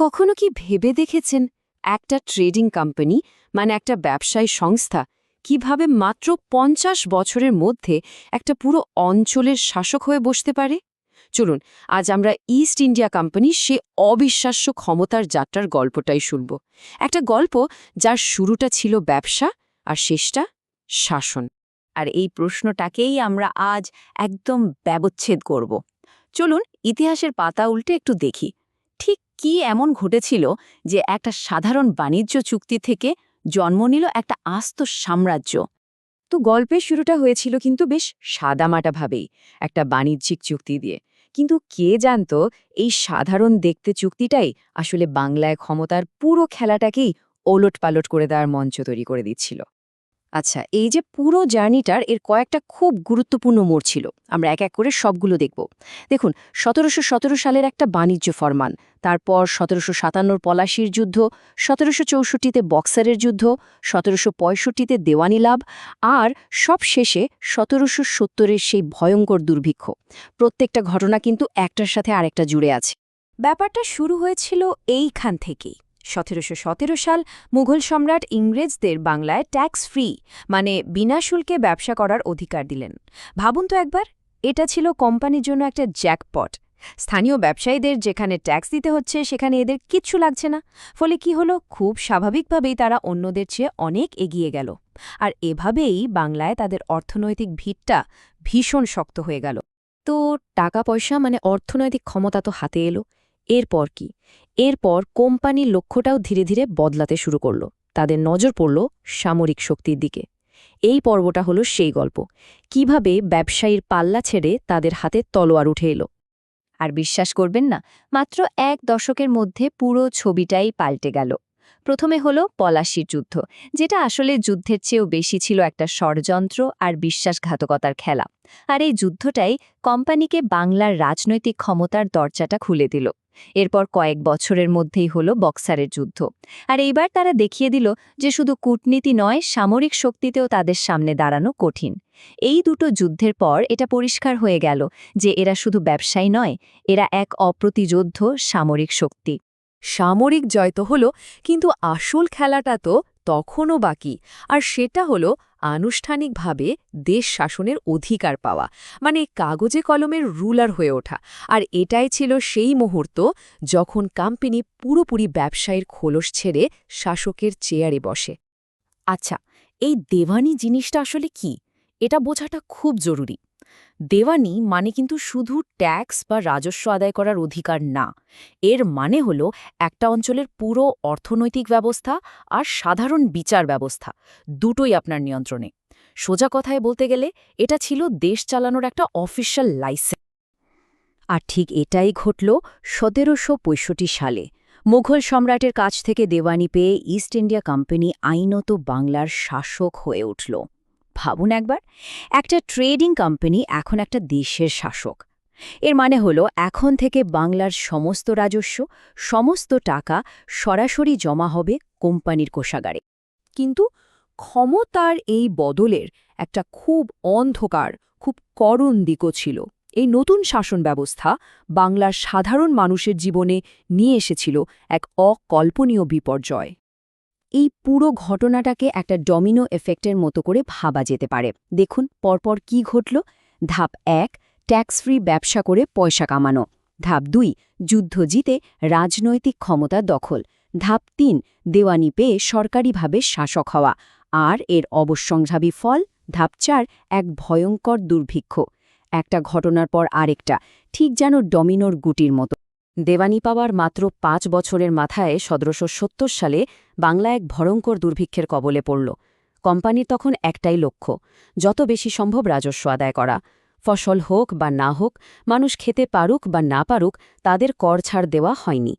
কখনো কি ভেবে দেখেছেন একটা ট্রেডিং কোম্পানি মানে একটা ব্যবসায়ী সংস্থা, কীভাবে মাত্র পঞ্চাশ বছরের মধ্যে একটা পুরো অঞ্চলের শাসক হয়ে বসতে পারে? চলুন, আজ আমরা ইস্ট ইন্ডিয়া কোম্পানি সে অবিশ্বাস্য ক্ষমতার যাত্রার গল্পটাই শুনব। একটা গল্প যার শুরুটা ছিল ব্যবসা আর শেষটা শাসন। আর এই প্রশ্নটাকেই আমরা আজ একদম ব্যবচ্ছেদ করব। চলুন, ইতিহাসের পাতা উল্টে একটু দেখি। ঠিক কি এমন ঘটেছিল যে একটা সাধারণ বাণিজ্য চুক্তি থেকে জন্ম নিল একটা আস্ত সাম্রাজ্য? তো গল্পের শুরুটা হয়েছিল কিন্তু বেশ সাদামাটাভাবেই একটা বাণিজ্যিক চুক্তি দিয়ে। কিন্তু কে জানত এই সাধারণ দেখতে চুক্তিটাই আসলে বাংলায় ক্ষমতার পুরো খেলাটাকেই ওলট পালট করে দেওয়ার মঞ্চ তৈরি করে দিচ্ছিল। আচ্ছা এই যে পুরো জার্নিটার এর কয়েকটা খুব গুরুত্বপূর্ণ মোড় ছিল, আমরা এক এক করে সবগুলো দেখব। দেখুন, সতেরোশো সতেরো সালের একটা বাণিজ্য ফরমান, তারপর সতেরোশো সাতান্নর পলাশির যুদ্ধ, সতেরোশো চৌষট্টিতে বক্সারের যুদ্ধ, সতেরোশো পঁয়ষট্টিতে দেওয়ানি লাভ, আর সব শেষে সতেরোশো সত্তরের সেই ভয়ঙ্কর দুর্ভিক্ষ। প্রত্যেকটা ঘটনা কিন্তু একটার সাথে আরেকটা জুড়ে আছে। ব্যাপারটা শুরু হয়েছিল এইখান থেকেই। সতেরোশো সতেরো সাল মুঘল সম্রাট ইংরেজদের বাংলায় ট্যাক্স ফ্রি মানে বিনা শুল্কে ব্যবসা করার অধিকার দিলেন। ভাবুন তো একবার, এটা ছিল কোম্পানির জন্য একটা জ্যাকপট স্থানীয় ব্যবসায়ীদের যেখানে ট্যাক্স দিতে হচ্ছে, সেখানে এদের কিচ্ছু লাগছে না। ফলে কি হলো? খুব স্বাভাবিকভাবেই তারা অন্যদের চেয়ে অনেক এগিয়ে গেল। আর এভাবেই বাংলায় তাদের অর্থনৈতিক ভিতটা ভীষণ শক্ত হয়ে গেল। তো টাকা পয়সা মানে অর্থনৈতিক ক্ষমতা তো হাতে এলো। এরপর কি? এরপর কোম্পানির লক্ষ্যটাও ধীরে ধীরে বদলাতে শুরু করল। তাদের নজর পড়ল সামরিক শক্তির দিকে। এই পর্বটা হলো সেই গল্প। কীভাবে ব্যবসায়ীর পাল্লা ছেড়ে তাদের হাতে তলোয়ার উঠে এলো। আর বিশ্বাস করবেন না, মাত্র এক দশকের মধ্যে পুরো ছবিটাই পাল্টে গেল। প্রথমে হলো পলাশির যুদ্ধ, যেটা আসলে যুদ্ধের চেয়েও বেশি ছিল একটা ষড়যন্ত্র আর বিশ্বাসঘাতকতার খেলা। আর এই যুদ্ধটাই কোম্পানিকে বাংলার রাজনৈতিক ক্ষমতার দরজাটা খুলে দিল। এরপর কয়েক বছরের মধ্যেই হলো বক্সারের যুদ্ধ। আর এইবার তারা দেখিয়ে দিল যে শুধু কূটনীতি নয়, সামরিক শক্তিতেও তাদের সামনে দাঁড়ানো কঠিন। এই দুটো যুদ্ধের পর এটা পরিষ্কার হয়ে গেল যে এরা শুধু ব্যবসায়ী নয়, এরা এক অপ্রতিযোদ্ধ সামরিক শক্তি। সামরিক জয় তো হল, কিন্তু আসল খেলাটা তো তখনও বাকি। আর সেটা হলো আনুষ্ঠানিকভাবে দেশ শাসনের অধিকার পাওয়া মানে কাগজে কলমের রুলার হয়ে ওঠা। আর এটাই ছিল সেই মুহূর্ত যখন কোম্পানি পুরোপুরি ব্যবসায়ীর খোলস ছেড়ে শাসকের চেয়ারে বসে। আচ্ছা এই দেওয়ানি জিনিসটা আসলে কি? এটা বোঝাটা খুব জরুরি। দেওয়ানি মানে কিন্তু শুধু ট্যাক্স বা রাজস্ব আদায় করার অধিকার না। এর মানে হল একটা অঞ্চলের পুরো অর্থনৈতিক ব্যবস্থা আর সাধারণ বিচার ব্যবস্থা, দুটোই আপনার নিয়ন্ত্রণে। সোজা কথায় বলতে গেলে এটা ছিল দেশ চালানোর একটা অফিসিয়াল লাইসেন্স। আর ঠিক এটাই ঘটল সতেরোশো পঁয়ষট্টি সালে। মুঘল সম্রাটের কাছ থেকে দেওয়ানি পেয়ে ইস্ট ইন্ডিয়া কোম্পানি আইনত বাংলার শাসক হয়ে উঠল। ভাবুন একবার, একটা ট্রেডিং কোম্পানি এখন একটা দেশের শাসক। এর মানে হলো এখন থেকে বাংলার সমস্ত রাজস্ব, সমস্ত টাকা সরাসরি জমা হবে কোম্পানির কোষাগারে। কিন্তু ক্ষমতার এই বদলের একটা খুব অন্ধকার, খুব করুণ দিকও ছিল। এই নতুন শাসন ব্যবস্থা বাংলার সাধারণ মানুষের জীবনে নিয়ে এসেছিল এক অকল্পনীয় বিপর্যয়। এই পুরো ঘটনাটাকে একটা ডমিনো এফেক্টের মতো করে ভাবা যেতে পারে। দেখুন, পরপর কি ঘটল? ধাপ এক ট্যাক্স ফ্রি ব্যবসা করে পয়সা কামানো। ধাপ দুই, যুদ্ধ জিতে রাজনৈতিক ক্ষমতা দখল। ধাপ তিন, দেওয়ানি পেয়ে সরকারিভাবে শাসক হওয়া। আর এর অবশ্যংসাবী ফল? ধাপ চার, এক ভয়ঙ্কর দুর্ভিক্ষ। একটা ঘটনার পর আরেকটা, ঠিক যেন ডমিনোর গুটির মতো। দেওয়ানি পাওয়ার মাত্র পাঁচ বছরের মাথায় সতেরোশো সত্তর সালে বাংলা এক ভয়ঙ্কর দুর্ভিক্ষের কবলে পড়ল। কোম্পানির তখন একটাই লক্ষ্য, যত বেশি সম্ভব রাজস্ব আদায় করা। ফসল হোক বা না হোক, মানুষ খেতে পারুক বা না পারুক, তাদের কর ছাড় দেওয়া হয়নি।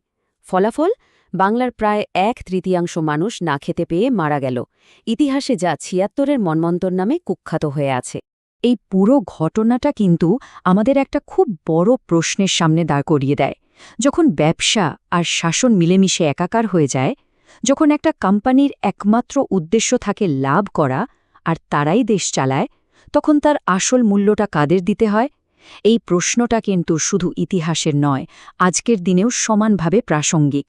ফলাফল? বাংলার প্রায় এক তৃতীয়াংশ মানুষ না খেতে পেয়ে মারা গেল। ইতিহাসে যা ছিয়াত্তরের মন্মন্তর নামে কুখ্যাত হয়ে আছে। এই পুরো ঘটনাটা কিন্তু আমাদের একটা খুব বড় প্রশ্নের সামনে দাঁড় করিয়ে দেয়। যখন ব্যবসা আর শাসন মিলেমিশে একাকার হয়ে যায়, যখন একটা কোম্পানির একমাত্র উদ্দেশ্য থাকে লাভ করা আর তারাই দেশ চালায়, তখন তার আসল মূল্যটা কাদের দিতে হয়? এই প্রশ্নটা কিন্তু শুধু ইতিহাসের নয়, আজকের দিনেও সমানভাবে প্রাসঙ্গিক।